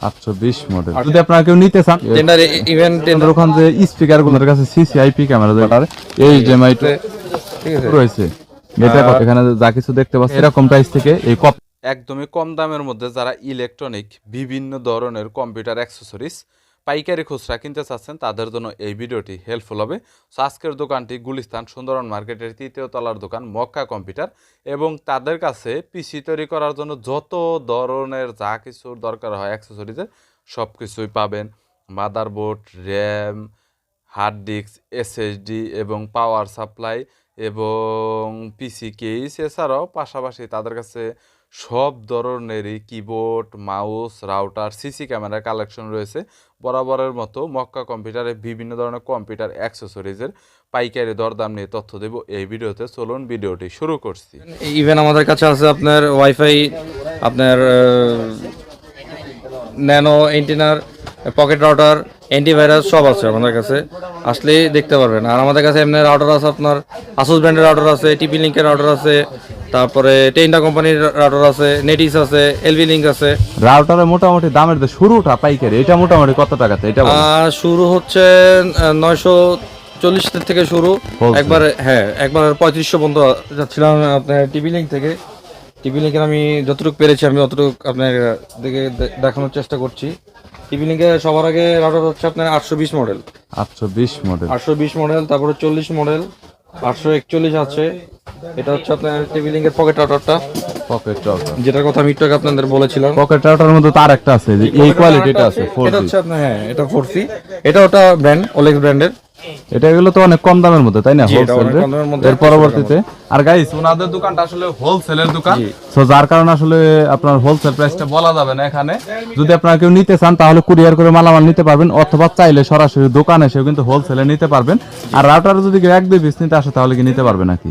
আটশো বিশ মডেল যদি আপনারা কেউ নিতে চান টেন্ডার ইভেন্ট টেন্ডার আমাদের যে স্পিকারগুলোর কাছে সিসিআইপি ক্যামেরা যেটার এইচডিএমআই ঠিক আছে। রয়েছে। এটা কত? এখানে যা কিছু দেখতে পাচ্ছি এরকম প্রাইস থেকে এই কপ একদমই কম দামের মধ্যে যারা ইলেকট্রনিক বিভিন্ন ধরনের কম্পিউটার অ্যাক্সেসরিজ পাইকারি খুচরা কিনতে চাচ্ছেন, তাদের জন্য এই ভিডিওটি হেল্পফুল হবে। সো আজকের দোকানটি গুলিস্তান সুন্দরবন মার্কেটের তৃতীয় তলার দোকান, মক্কা কম্পিউটার। এবং তাদের কাছে পিসি তৈরি করার জন্য যত ধরনের যা কিছুর দরকার হয় অ্যাক্সেসরিজের সব কিছুই পাবেন। Motherboard RAM hard disk SSD এবং পাওয়ার সাপ্লাই এবং পিসি কেস এছাড়াও পাশাপাশি তাদের কাছে সব ধরনেরই কিবোর্ড, মাউস, রাউটার, সিসি ক্যামেরার কালেকশন রয়েছে। বরাবরের মতো মক্কা কম্পিউটারে বিভিন্ন ধরনের কম্পিউটার অ্যাক্সেসরিজের পাইকারি দরদাম নিয়ে তথ্য দেব এই ভিডিওতে। চলুন ভিডিওটি শুরু করছি। ইভেন আমাদের কাছে আছে আপনার ওয়াইফাই আপনার ন্যানো এন্টিনার পকেট রাউটার অ্যান্টিভাইরাস সব আছে আমাদের কাছে। আসলেই দেখতে পারবেন। আর আমাদের কাছে এমনি রাউটার আছে আপনার আসুস ব্র্যান্ডের রাউটার আছে টিপি লিঙ্কের রাউটার আছে তারপরে টেন্ডা কোম্পানির রাউটার আছে নেটিস আছে এলভি লিঙ্ক আছে। রাউটারের মোটামুটি দামের যে শুরুটা পাইকারি এটা মোটামুটি কত টাকাতে? এটা শুরু হচ্ছে নয়শো চল্লিশ থেকে শুরু। Wholesale। একবার হ্যাঁ একবার পঁয়ত্রিশশো পর্যন্ত যাচ্ছিলাম আপনার টিভি লিঙ্ক থেকে। টিভি লিঙ্কের আমি যতটুকু পেরেছি আমি অতটুকু আপনার দিকে দে- দেখানোর চেষ্টা করছি। টিভি লিঙ্কে সবার আগে রাউটার হচ্ছে আপনার আটশো বিশ মডেল। আটশো বিশ মডেল। আটশো বিশ মডেল তারপরে চল্লিশ মডেল। আটশো একচল্লিশ আছে। এটা হচ্ছে আপনার টেবিলিং এর পকেট রাউটারটা পকেট রাউটার যেটার কথা আমি একটু আগে আপনাদের বলেছিলাম। পকেট রাউটারের মধ্যে তার একটা আছে যে এই কোয়ালিটিটা আছে এটা হচ্ছে আপনার হ্যাঁ এটা ফোর সি এটা ওটা ব্র্যান্ড ওলেক্স ব্র্যান্ডের এটা এগুলো তো অনেক কম দামের মধ্যে তাই না? হোলসেল এর পরবর্তীতে আর গাইস ওনাদের দোকানটা আসলে হোলসেলের দোকান। সো যার কারণে আসলে আপনার হোলসেল প্রাইসটা বলা যাবে না এখানে। যদি আপনারা কেউ নিতে চান তাহলে কুরিয়ার করে মালামাল নিতে পারবেন অথবা চাইলে সরাসরি দোকানে এসেও কিন্তু হোলসেলে নিতে পারবেন। আর রাউটার যদি এক দুই পিস নিতে আসে তাহলে কি নিতে পারবে নাকি?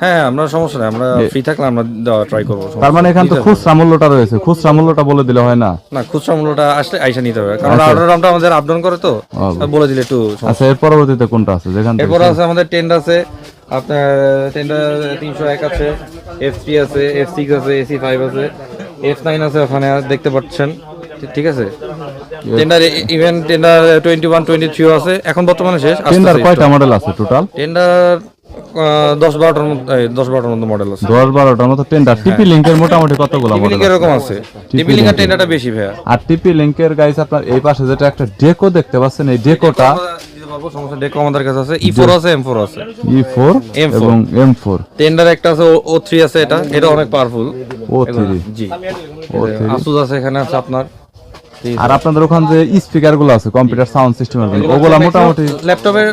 হ্যাঁ আমরা সমস্যা নেই আমরা ফ্রি থাকলে আমরা দেওয়া ট্রাই করব তার মানে। এখানে তো খুচরা মূল্যটা রয়েছে খুচরা মূল্যটা বলে দিলে হয় না? না খুচরা মূল্যটা আসলে আইসা নিতে হবে কারণ অর্ডার দামটা আমাদের আপডাউন করে তো বলে দিলে একটু আচ্ছা এর পরবর্তীতে কোনটা আছে? যেখান থেকে এরপর আছে আমাদের টেন্ড আছে আপনার টেন্ডার তিনশো এক আছে এফ থ্রি আছে এফ সিক্স আছে এসি ফাইভ আছে এফ নাইন আছে ওখানে দেখতে পাচ্ছেন ঠিক- ঠিক আছে tender even tender twenty one twenty থ্রিও আছে এখন বর্তমানে শেষ টেন্ডার কয়টা মডেল আছে টোটাল টেন্ডার দশ বারোটার মধ্যে দশ বারোটার মধ্যে মডেল আছে। দশ বারোটার মতো টেন্ডার টিপি লিঙ্কের মোটামুটি কতগুলো মডেল এরকম আছে। টিপি লিঙ্কের টেন্ডারটা বেশি ভাইয়া। আর টিপি লিঙ্কের গাইস আপনার এই পাশে যেটা একটা ডেকো দেখতে পাচ্ছেন এই ডেকোটা সমস্যা ডেকো আমাদের কাছে আছে। ই ফোর আছে এম ফোর আছে। ই ফোর M4 এবং এম ফোর টেন্ডার একটা আছে ও থ্রি আছে এটা। এটা অনেক পাওয়ারফুল ও থ্রি জি। ও আসুস আছে এখানে আছে আপনার। আর আপনাদের ওখানে যে স্পিকারগুলো আছে কম্পিউটার সাউন্ড সিস্টেমের জন্য ওগুলা মোটামুটি ল্যাপটপের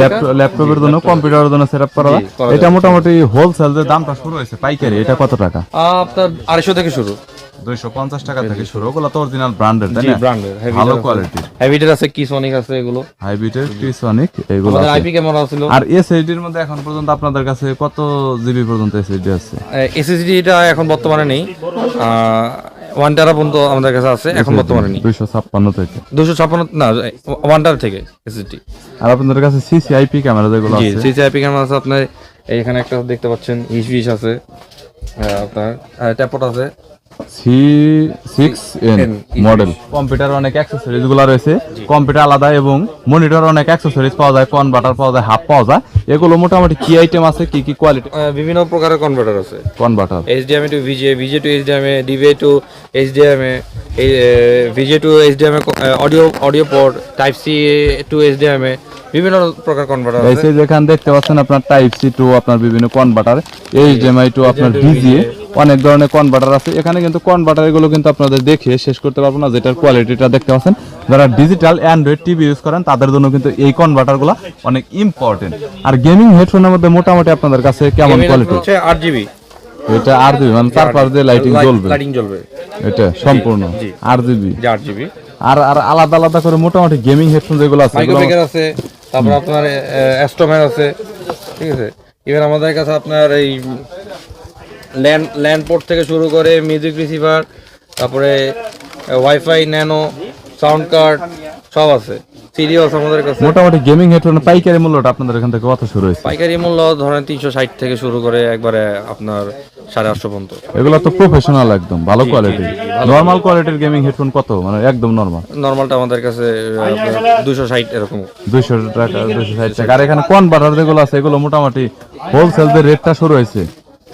ল্যাপটপ ল্যাপটপের জন্য কম্পিউটারের জন্য। সেট আপ করা এটা মোটামুটি হোলসেল যে দামটা শুরু হয়েছে পাইকারি এটা কত টাকা? আপনার আড়াইশো থেকে শুরু। দুইশো পঞ্চাশ টাকা থেকে শুরু ওগুলো তো অরিজিনাল ব্র্যান্ডের তাই না? ব্র্যান্ডের ভালো কোয়ালিটির হেভিটের আছে এগুলো। হাইব্রিডের টিসনিক এগুলো আমাদের আইপি ক্যামেরা ছিল। আর এসএসডির মধ্যে এখন পর্যন্ত আপনাদের কাছে কত জিবি পর্যন্ত এসএসডি আছে? এসএসডি এটা এখন বর্তমানে নেই। ওয়ান টারা পর্যন্ত আমাদের কাছে আছে এখন বর্তমানে নেই। দুইশো ছাপ্পান্ন থেকে। দুশো ছাপ্পান্ন না ওয়ান টার থেকে এসএসডি আর আপনাদের কাছে সিসিআইপি ক্যামেরা যেগুলো আছে। সিসিআইপি ক্যামেরা আছে আপনার এখানে একটা দেখতে পাচ্ছেন হিস বিশ আছে আপনার ট্যাপট আছে। C six N model computer অনেক অ্যাক্সেসরিজগুলো রয়েছে। কম্পিউটার আলাদা এবং মনিটর অনেক অ্যাক্সেসরিজ পাওয়া যায় কনভার্টার পাওয়া যায় হাফ পাওয়া যায়। এগুলো মোটামুটি কি আইটেম আছে কি কি কোয়ালিটি বিভিন্ন প্রকারের কনভার্টার আছে। Converter HDMI to VGA VGA to HDMI DVI to HDMI VGA to HDMI audio audio port type C to HDMI বিভিন্ন প্রকার কনভার্টার এই আছে। যে যেখানে দেখতে পাচ্ছেন আপনার টাইপ সি টু আপনার বিভিন্ন কনভার্টার এইচডিএমআই টু আপনার ডিজিএ অনেক ধরনের কনভার্টার আছে। এখানে কিন্তু কনভার্টারগুলো কিন্তু আপনাদের দেখে শেষ করতে পারব না যেটার কোয়ালিটিটা দেখতে পাচ্ছেন। যারা ডিজিটাল অ্যান্ড্রয়েড টিভি ইউজ করেন তাদের জন্য কিন্তু এই কনভার্টারগুলো অনেক ইম্পর্টেন্ট আর গেমিং হেডফোনের মধ্যে মোটামুটি আপনাদের কাছে কেমন কোয়ালিটি হচ্ছে আট জিবি এটা আর জিবি মানে চার পাঁচ দিয়ে লাইটিং জ্বলবে। লাইটিং জ্বলবে। এটা সম্পূর্ণ আর জিবি আট জিবি আর আর আলাদা আলাদা করে মোটামুটি গেমিং হেডফোন যেগুলো আছে তারপর আপনার অ্যাস্ট্রোম্যান আছে ঠিক আছে? এবার আমাদের কাছে আপনার এই ল্যান্ড ল্যান্ড পোর্ট থেকে শুরু করে মিউজিক রিসিভার তারপরে ওয়াইফাই ন্যানো সাউন্ড কার্ড সব আছে। সিরিয়াস আমাদের কাছে। মোটামুটি গেমিং হেডফোন পাইকারি মূল্যটা আপনাদের এখান থেকে কত শুরু হয়েছে? পাইকারি মূল্য ধরেন তিনশো ষাট থেকে শুরু করে একবারে আপনার সাড়ে আটশো পর্যন্ত। এগুলো তো প্রফেশনাল একদম ভালো কোয়ালিটি নর্মাল কোয়ালিটির গেমিং হেডফোন কত? মানে একদম নর্মাল নর্মালটা আমাদের কাছে দুশো ষাট এরকম। দুইশো টাকা দুইশো ষাট টাকা। আর এখানে কনভার্টার যেগুলো আছে এগুলো মোটামুটি হোলসেল যে রেটটা শুরু হয়েছে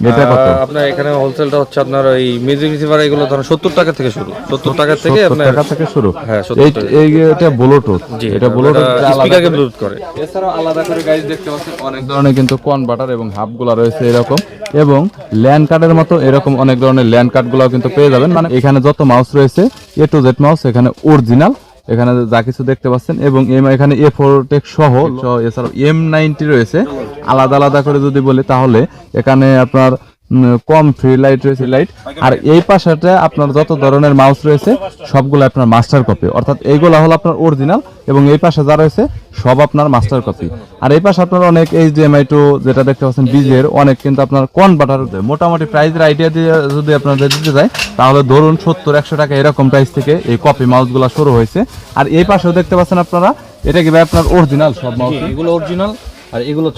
এটা কত আপনার এখানে হোলসেলটা হচ্ছে আপনার ওই মিউজিক রিসিভার এগুলো ধরেন সত্তর টাকা থেকে শুরু। সত্তর টাকা থেকে 70 টাকা থেকে শুরু। হ্যাঁ, 70 এই এটা ব্লুটুথ এটা ব্লুটুথ স্পিকারকে ব্লুটুথ করে এছাড়াও আলাদা করে গাইজ দেখতে পাচ্ছেন অনেক ধরনের কিন্তু কনভার্টার এবং হাবগুলা রয়েছে এরকম। এবং ল্যান্ড কার্ডের মতো এরকম অনেক ধরনের ল্যান্ড কার্ড গুলাও কিন্তু পেয়ে যাবেন। মানে এখানে যত মাউস রয়েছে এ টু জেড মাউস এখানে অরিজিনাল এখানে যা কিছু দেখতে পাচ্ছেন এবং এম এখানে এ ফোর টেক সহ এছাড়াও এম নাইনটি রয়েছে। আলাদা আলাদা করে যদি বলে তাহলে এখানে আপনার কম ফ্রি লাইট রয়েছে লাইট আর এই পাশাটা আপনার যত ধরনের মাউস রয়েছে সবগুলো আপনার মাস্টার কপি অর্থাৎ এইগুলো হলো আপনার অরিজিনাল এবং এই পাশে যা রয়েছে সব আপনার মাস্টার কপি আর এই পাশে আপনার অনেক এইচডিএমআই টু যেটা দেখতে পাচ্ছেন বিজের অনেক কিন্তু আপনার কনভার্টার মোটামুটি প্রাইসের আইডিয়া দিয়ে যদি আপনাদের দিতে যায় তাহলে ধরুন সত্তর একশো টাকা এরকম প্রাইস থেকে এই কপি মাউসগুলো শুরু হয়েছে। আর এই পাশেও দেখতে পাচ্ছেন আপনারা এটা কি ভাই আপনার অরিজিনাল সব মাউস এগুলো অরিজিনাল আর এগুলো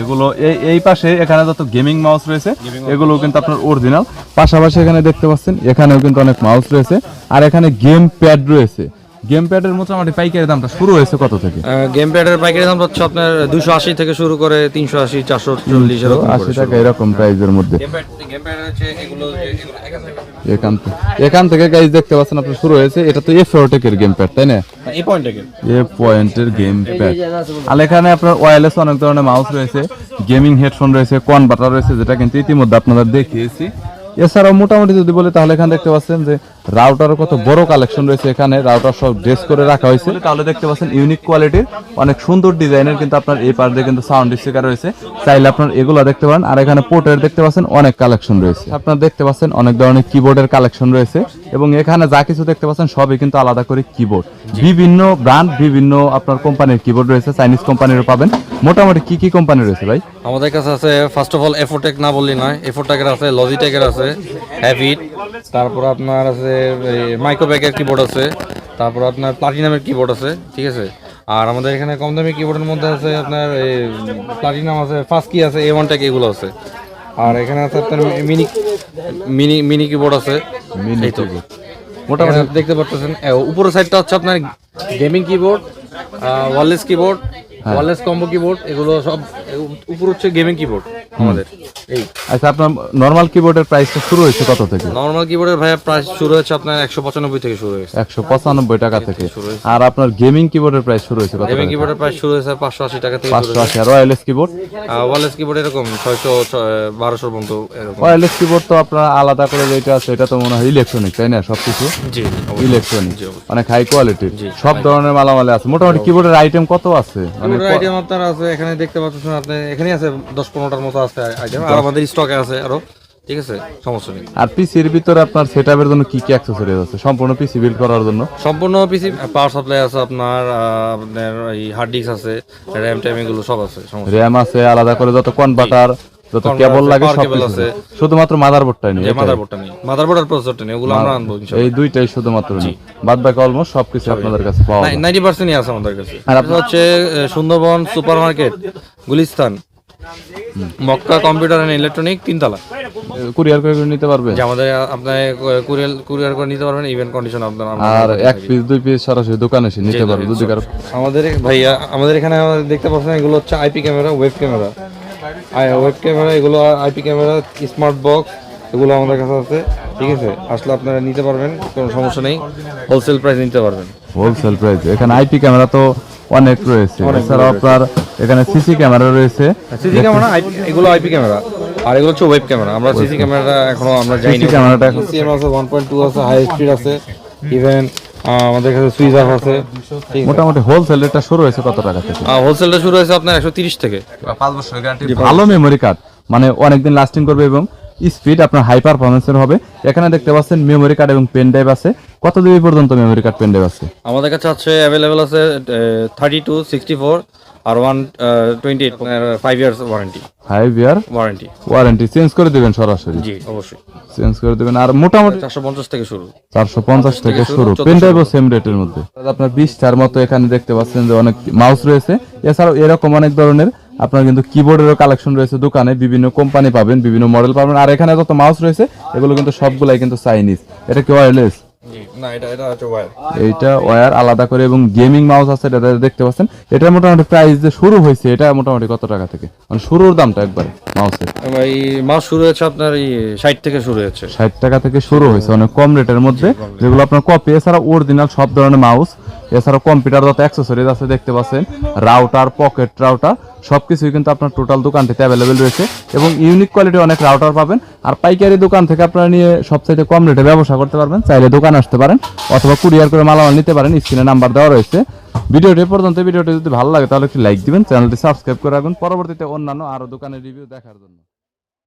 এগুলো এই এই পাশে এখানে যত গেমিং মাউস রয়েছে এগুলো কিন্তু আপনার অরিজিনাল পাশাপাশি এখানে দেখতে পাচ্ছেন, এখানেও কিন্তু অনেক মাউস রয়েছে। আর এখানে গেম প্যাড রয়েছে। গেম প্যাডের মোটামুটি পাইকারি দামটা শুরু হয়েছে কত থেকে? গেম প্যাডের পাইকারি দাম হচ্ছে আপনার দুশো আশি থেকে শুরু করে তিনশো আশি চারশো চল্লিশ আশি টাকা এরকম প্রাইসের মধ্যে। গেম প্যাড গেম প্যাড হচ্ছে এগুলো এগুলো এখান থেকে এখান থেকে গাইজ দেখতে পাচ্ছেন আপনার শুরু হয়েছে। এটা তো এফ টেকের গেম প্যাড তাই না? এ পয়েন্টের গেম প্যাড আর এখানে আপনার ওয়্যারলেস অনেক ধরনের মাউস রয়েছে গেমিং হেডফোন রয়েছে কনভার্টার রয়েছে যেটা কিন্তু ইতিমধ্যে আপনাদের দেখিয়েছি। এছাড়াও মোটামুটি যদি বলি তাহলে এখানে দেখতে পাচ্ছেন যে রাউটারের কত বড় কালেকশন রয়েছে এখানে। রাউটার সব ড্রেস করে রাখা হয়েছে। তাহলে দেখতে পাচ্ছেন ইউনিক কোয়ালিটির অনেক সুন্দর ডিজাইনের কিন্তু আপনার এই পার দিয়ে কিন্তু সাউন্ড স্পিকার রয়েছে। চাইলে আপনার এগুলো দেখতে পারেন। আর এখানে পোর্টের দেখতে পাচ্ছেন অনেক কালেকশন রয়েছে। আপনার দেখতে পাচ্ছেন অনেক ধরনের কিবোর্ডের কালেকশন রয়েছে এবং এখানে যা কিছু দেখতে পাচ্ছেন সবই কিন্তু আলাদা করে কিবোর্ড বিভিন্ন ব্র্যান্ড বিভিন্ন আপনার কোম্পানির কিবোর্ড রয়েছে। চাইনিজ কোম্পানিরও পাবেন। মোটামুটি কি কি কোম্পানি রয়েছে ভাই? আমাদের কাছে আছে ফার্স্ট অফ অল এফোটেক না বললি নয়। এফোটেকের আছে লজিটেকের আছে। হ্যাভিট তারপর আপনার আছে মাইক্রোব্যাকের কিবোর্ড আছে তারপর আপনার প্লাটিনামের কিবোর্ড আছে ঠিক আছে? আর আমাদের এখানে কম দামি কিবোর্ডের মধ্যে আছে আপনার এই প্লাটিনাম আছে ফার্স্ট কি আছে এ ওয়ান টেক এগুলো আছে। আর এখানে আছে আপনার মিনি মিনি মিনি কিবোর্ড আছে। তো। মোটামুটি দেখতে পাচ্ছেন উপরের সাইডটা হচ্ছে আপনার gaming keyboard wireless keyboard wireless combo keyboard এগুলো সব উপর হচ্ছে গেমিং কিবোর্ড আমাদের এই। আচ্ছা আপনার নর্মাল কিবোর্ডের প্রাইসটা শুরু হয়েছে কত থেকে? নর্মাল কিবোর্ডের ভাইয়া প্রাইস শুরু হচ্ছে আপনার একশো পঁচানব্বই থেকে শুরু হয়েছে। একশো পঁচানব্বই টাকা থেকে। আর আপনার গেমিং কিবোর্ডের প্রাইস শুরু হয়েছে কত গেমিং কিবোর্ডের প্রাইস শুরু হয়েছে পাঁচশো আশি টাকা থেকে পাঁচশো আশি। আর ওয়ারলেস কিবোর্ড ওয়ারলেস কিবোর্ড এরকম ছয়শো বারোশো পর্যন্ত এরকম। ওয়ারলেস কিবোর্ড তো আপনার আলাদা করে যেটা আছে এটা তো মনে হয় ইলেকট্রনিক তাই না? সবকিছু? জি ইলেকট্রনিক অনেক হাই কোয়ালিটির সব ধরনের মালামালে আছে। মোটামুটি কিবোর্ডের আইটেম কত আছে? আইটেম আপনার আছে এখানে দেখতে পাচ্ছেন আপনি এখানে আছে দশ পনেরোটার মতো আছে আইটেম আর আমাদের স্টকে আছে আরও ঠিক আছে? সমস্যা নেই। আর পিসির ভিতরে আপনার সেটআপের জন্য কি কি অ্যাক্সেসরিজ আছে? সম্পূর্ণ পিসি বিল্ড করার জন্য? সম্পূর্ণ পিসি পাওয়ার সাপ্লাই আছে আপনার আপনার এই হার্ড ডিস্ক আছে র্যাম ট্যাম এগুলো সব আছে সমস্যা র্যাম আছে আলাদা করে যত কনভার্টার যত কেবল লাগে সব আছে। আছে। শুধুমাত্র মাদারবোর্ডটাই নেই মাদারবোর্ডটা নেই। মাদারবোর্ড আর প্রসেসরটা নেই ওগুলো আমরা আনব এই দুইটাই শুধুমাত্র নেই। বাদ বাকি অলমোস্ট সবকিছু আপনাদের কাছে পাওয়া যায় নাইনটি পার্সেন্টই আছে আমাদের কাছে। আর আপনার হচ্ছে Sundarban super market Gulistan Mecca computer and electronic তিনতলা। কুরিয়ার করে নিতে পারবে? আমাদের আপনার কুরিয়ার কুরিয়ার করে নিতে পারবেন ইভেন্ট কন্ডিশন আপনার আর এক পিস দুই পিস সরাসরি দোকানে এসে নিতে পারবে যদি আমাদের ভাইয়া আমাদের এখানে দেখতে পাচ্ছেন এগুলো হচ্ছে IP camera web camera web camera এগুলো আইপি ক্যামেরা স্মার্ট বক্স এগুলো আমাদের কাছে আছে। ঠিক আছে? আসলে আপনারা নিতে পারবেন কোনো সমস্যা নেই। হোলসেল প্রাইস নিতে পারবেন। হোলসেল প্রাইস এখানে আইপি ক্যামেরা তো অনেক রয়েছে। এছাড়াও আপনার এখানে সিসি ক্যামেরা রয়েছে। সিসি ক্যামেরা এগুলো আইপি ক্যামেরা আর এগুলো হচ্ছে ওয়েব ক্যামেরা আমরা সিসি ক্যামেরাটা এখনও আমরা যাইনি। ক্যামেরাটা এখন সিএম আছে ওয়ান পয়েন্ট টু আছে হাই স্পিড আছে। ইভেন আমাদের কাছে সুইচ অফ আছে। মোটামুটি হোলসেল রেটটা শুরু হয়েছে কত টাকা থেকে? হোলসেলটা শুরু হয়েছে আপনার একশো তিরিশ থেকে। 5 বছর গ্যারান্টি ভালো মেমোরি কার্ড মানে অনেকদিন লাস্টিং করবে এবং স্পিড আপনার হাই পারফরমেন্সের হবে। এখানে দেখতে পাচ্ছেন মেমোরি কার্ড এবং পেন ড্রাইভ আছে। কত জিবি পর্যন্ত মেমোরি কার্ড পেন ড্রাইভ আছে? আমাদের কাছে আছে অ্যাভেলেবেল আছে থার্টি টু সিক্সটি ফোর আর one twenty five years warranty five year warranty warranty change করে দিবেন সরাসরি। জি অবশ্যই। চেঞ্জ করে দিবেন। আর মোটামুটি চারশো পঞ্চাশ থেকে শুরু। চারশো পঞ্চাশ থেকে শুরু। পেন ড্রাইভও সেম রেটের মধ্যে। আপনার বিশটার মতো এখানে দেখতে পাচ্ছেন যে অনেক মাউস রয়েছে। এছাড়াও এরকম অনেক ধরনের আপনার কিন্তু কিবোর্ডেরও কালেকশন রয়েছে দোকানে। বিভিন্ন কোম্পানি পাবেন বিভিন্ন মডেল পাবেন। আর এখানে যত মাউস রয়েছে এগুলো কিন্তু সবগুলাই কিন্তু চাইনিজ এটা কি ওয়্যারলেস না এটা এটা হচ্ছে ওয়ার এইটা ওয়্যার আলাদা করে এবং গেমিং মাউস আছে এটা দেখতে পাচ্ছেন। এটা মোটামুটি প্রাইস যে শুরু হয়েছে এটা মোটামুটি কত টাকা থেকে? মানে শুরুর দামটা একবারে মাউসের এই মাউস শুরু হয়েছে আপনার এই থেকে শুরু হয়েছে। ষাট টাকা থেকে শুরু হয়েছে অনেক কম রেটের মধ্যে যেগুলো আপনার কপি এছাড়া অরিজিনাল সব ধরনের মাউস এছাড়া কম্পিউটার যত অ্যাক্সেসরিজ আছে দেখতে পাচ্ছেন রাউটার পকেট রাউটার সবকিছুই কিন্তু আপনার টোটাল দোকানটিতে অ্যাভেলেবেল রয়েছে এবং ইউনিক কোয়ালিটি অনেক রাউটার পাবেন। আর পাইকারি দোকান থেকে আপনারা নিয়ে সবচাইতে কম রেটে ব্যবসা করতে পারবেন, চাইলে দোকান আসতে পারেন অথবা কুরিয়ার করে মালামাল নিতে পারেন স্ক্রিনে নাম্বার দেওয়া রয়েছে। ভিডিওটি পর্যন্ত, ভিডিওটি যদি ভালো লাগে তাহলে একটি লাইক দিবেন চ্যানেলটি সাবস্ক্রাইব করে রাখবেন। পরবর্তীতে অন্যান্য আরও দোকানের রিভিউ দেখার জন্য।